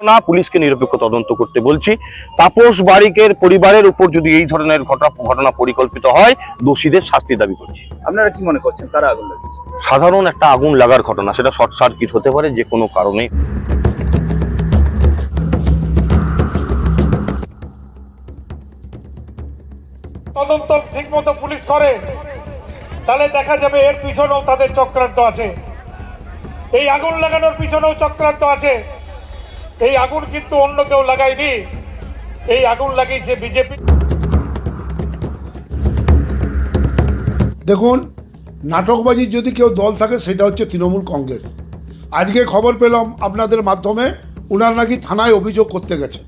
না পুলিশকে নিরপেক্ষ তদন্ত করতে বলছি। তাপস বারিকের পরিবারের উপর যদি এই ধরনের ঘটনা ঘটনা পরিকল্পিত হয় দোষীদের শাস্তি দাবি করছি। আপনারা কি মনে করছেন? কারা আগুন লাগিয়েছে? সাধারণ একটা আগুন লাগার ঘটনা সেটা শর্ট সার্কিট হতে পারে যে কোনো কারণে। তদন্ত ঠিক মতো পুলিশ করে তাহলে দেখা যাবে এর পিছনেও তাদের চক্রান্ত আছে। এই আগুন লাগানোর পিছনেও চক্রান্ত আছে। এই আগুন কিন্তু অন্য কেউ লাগায়নি। এই আগুন লাগিয়েছে বিজেপি। দেখুন নাটকবাজির যদি কেউ দল থাকে, সেটা হচ্ছে তৃণমূল কংগ্রেস। আজকে খবর পেলাম আপনাদের মাধ্যমে ওনার নাকি থানায় অভিযোগ করতে গেছে।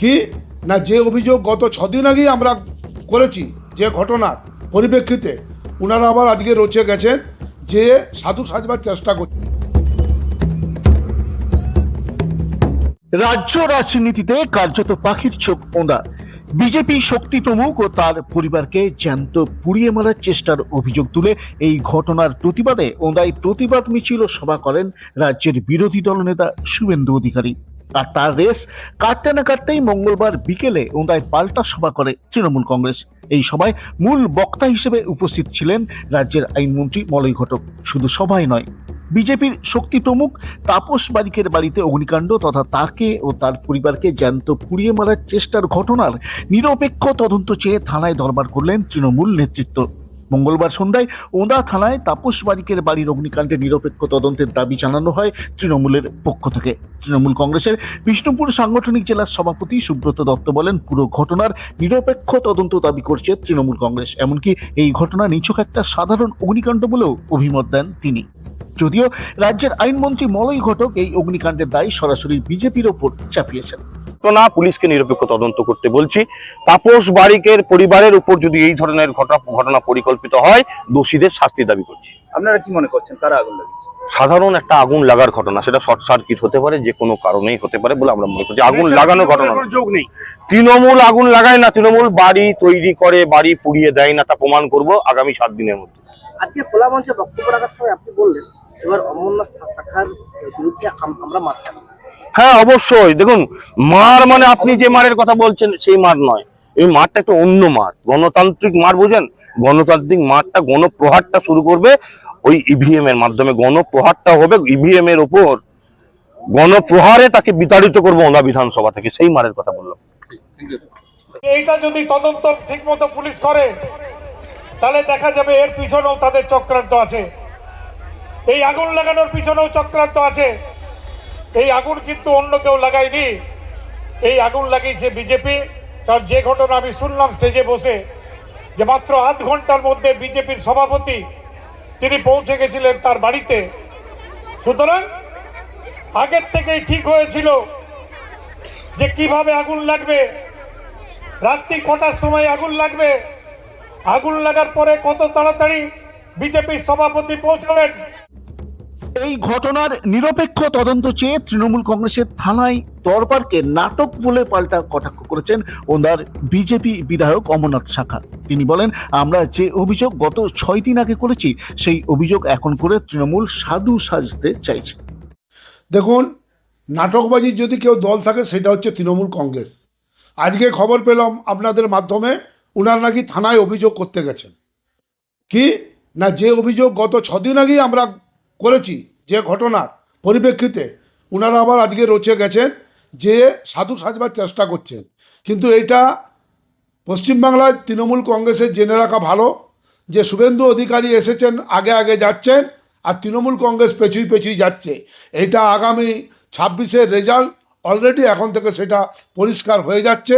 কি? না, যে অভিযোগ গত ছদিন আগেই আমরা করেছি, যে ঘটনার পরিপ্রেক্ষিতে ওনারা আবার আজকে রচে গেছেন যে সাধু সাজবার চেষ্টা করছে। রাজ্য রাজনীতিতে কার্যত পাখির চোখ ওঁদা বিজেপি শক্তি প্রমুখ ও তার পরিবারকে জ্যান্ত পুড়িয়ে মারার চেষ্টার অভিযোগ তুলে এই ঘটনার প্রতিবাদে ওঁদায় প্রতিবাদ মিছিল ও সভা করেন রাজ্যের বিরোধী দলনেতা শুভেন্দু অধিকারী। আর তার রেস কাটতে না কাটতেই মঙ্গলবার বিকেলে ওঁদায় পাল্টা সভা করে তৃণমূল কংগ্রেস। এই সভায় মূল বক্তা হিসেবে উপস্থিত ছিলেন রাজ্যের আইনমন্ত্রী মলয় ঘটক। শুধু সভায় নয় বিজেপির শক্তি প্রমুখ তাপস বারিকের বাড়িতে অগ্নিকাণ্ড তথা তাকে ও তার পরিবারকে জ্যান্ত পুড়িয়ে মারার চেষ্টার ঘটনার নিরপেক্ষ তদন্ত চেয়ে থানায় দরবার করলেন তৃণমূল নেতৃত্ব। মঙ্গলবার সন্ধ্যায় ওঁদা থানায় তাপস বারিকের বাড়ির অগ্নিকাণ্ডে নিরপেক্ষ তদন্তের দাবি জানানো হয় তৃণমূলের পক্ষ থেকে। তৃণমূল কংগ্রেসের বিষ্ণুপুর সাংগঠনিক জেলার সভাপতি সুব্রত দত্ত বলেন, পুরো ঘটনার নিরপেক্ষ তদন্ত দাবি করছে তৃণমূল কংগ্রেস। এমনকি এই ঘটনা নিছক একটা সাধারণ অগ্নিকাণ্ড বলেও অভিমত দেন তিনি। যদিও রাজ্যের আইনমন্ত্রী মলয় ঘটক এই অগ্নিকাণ্ডের দায় সরাসরি বিজেপির ওপর চাপিয়েছেন। না পুলিশকে নিরপেক্ষ তদন্ত করতে বলছি। তাপস বারিকের পরিবারের উপর যদি এই ধরনের ঘটনা ঘটনা পরিকল্পিত হয় দোষীদের শাস্তি দাবি করছি। আপনারা কি মনে করছেন? কারা আগুন লাগিয়েছে? সাধারণ একটা আগুন লাগার ঘটনা সেটা শর্ট সার্কিট হতে পারে যে কোনো কারণেই হতে পারে বলে আমরা মনে করছি। আগুন লাগানোর ঘটনা যোগ নেই। তৃণমূল আগুন লাগায় না তৃণমূল বাড়ি তৈরি করে বাড়ি পুড়িয়ে দেয় না তা প্রমাণ করব আগামী সাত দিনের মধ্যে। আজকে খোলা মঞ্চে বক্তব্য রাখার সময় আপনি বললেন এবার অমরনাথ শাখার বিরুদ্ধে আমরা মারতাম হ্যাঁ অবশ্যই। দেখুন মার মানে আপনি যে মারের কথা বলছেন সেই মার নয়। এই মারটা একটা অন্য মার। গণতান্ত্রিক মার বুঝেন? গণতান্ত্রিক মারটা গণপ্রহারটা শুরু করবে ওই ইভিএম এর মাধ্যমে। গণপ্রহারটা হবে ইভিএম এর উপর গণপ্রহারে তাকে বিতাড়িত করব ওনা বিধানসভা থেকে। সেই মারের কথা বললাম। এইটা যদি তদন্ত ঠিক মতো পুলিশ করে তাহলে দেখা যাবে এর পিছনেও তাদের চক্রান্ত আছে। এই আগুন লাগানোর পিছনেও চক্রান্ত আছে। এই আগুন কিন্তু অন্য কেউ লাগায়নি। এই আগুন লাগিয়েছে বিজেপি। কারণ যে ঘটনা আমি শুনলাম স্টেজে বসে, যে মাত্র আধ ঘণ্টার মধ্যে বিজেপির সভাপতি তিনি পৌঁছে গেছিলেন তার বাড়িতে। সুতরাং আগের থেকেই ঠিক হয়েছিল যে কীভাবে আগুন লাগবে। রাত্রি কটার সময় আগুন লাগবে? আগুন লাগার পরে কত তাড়াতাড়ি বিজেপির সভাপতি পৌঁছাবেন এই ঘটনার নিরপেক্ষ তদন্ত চেয়ে তৃণমূল কংগ্রেসের থানায় দরবারকে নাটক বলে পাল্টা কটাক্ষ করেছেন ওনার বিজেপি বিধায়ক অমরনাথ শাখা। তিনি বলেন, আমরা যে অভিযোগ গত ছয় দিন আগে করেছি, সেই অভিযোগ এখন করে তৃণমূল সাধু সাজতে চাইছে। দেখুন নাটকবাজির যদি কেউ দল থাকে, সেটা হচ্ছে তৃণমূল কংগ্রেস। আজকে খবর পেলাম আপনাদের মাধ্যমে ওনার নাকি থানায় অভিযোগ করতে গেছেন। কি? না, যে অভিযোগ গত ছদিন আগেই আমরা করেছি যে ঘটনার পরিপ্রেক্ষিতে ওনারা আবার আজকে রচে গেছেন যে সাধু সাজবার চেষ্টা করছেন। কিন্তু এটা পশ্চিমবাংলায় তৃণমূল কংগ্রেসের জেনে রাখা ভালো যে শুভেন্দু অধিকারী এসেছেন, আগে আগে যাচ্ছেন আর তৃণমূল কংগ্রেস পেছুই পেছুই যাচ্ছে। এটা আগামী ছাব্বিশের রেজাল্ট অলরেডি এখন থেকে সেটা পরিষ্কার হয়ে যাচ্ছে।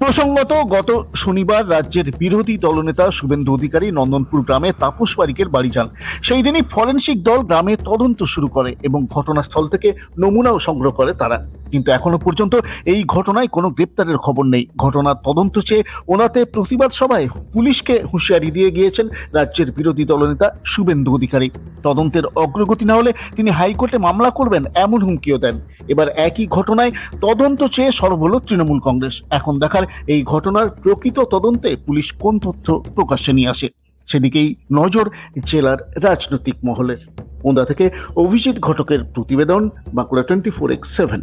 প্রসঙ্গত, গত শনিবার রাজ্যের বিরোধী দলনেতা শুভেন্দু অধিকারী নন্দনপুর গ্রামে তাপস বারিকের বাড়ি যান। সেই দিনই ফরেনসিক দল গ্রামে তদন্ত শুরু করে এবং ঘটনাস্থল থেকে নমুনাও সংগ্রহ করে তারা। কিন্তু এখনও পর্যন্ত এই ঘটনায় কোনো গ্রেপ্তারের খবর নেই। ঘটনার তদন্ত চেয়ে ওনাতে প্রতিবাদ সভায় পুলিশকে হুঁশিয়ারি দিয়ে গিয়েছেন রাজ্যের বিরোধী দলনেতা শুভেন্দু অধিকারী। তদন্তের অগ্রগতি না হলে তিনি হাইকোর্টে মামলা করবেন এমন হুমকিও দেন। এবার একই ঘটনায় তদন্ত চেয়ে সরব হল তৃণমূল কংগ্রেস। এখন দেখার এই ঘটনার প্রকৃত তদন্তে পুলিশ কোন তথ্য প্রকাশ্যে নিয়ে আসে? সেদিকেই নজর জেলার রাজনৈতিক মহলের। ওন্দা থেকে অভিজিৎ ঘটকের প্রতিবেদন, Bankura twenty four x seven.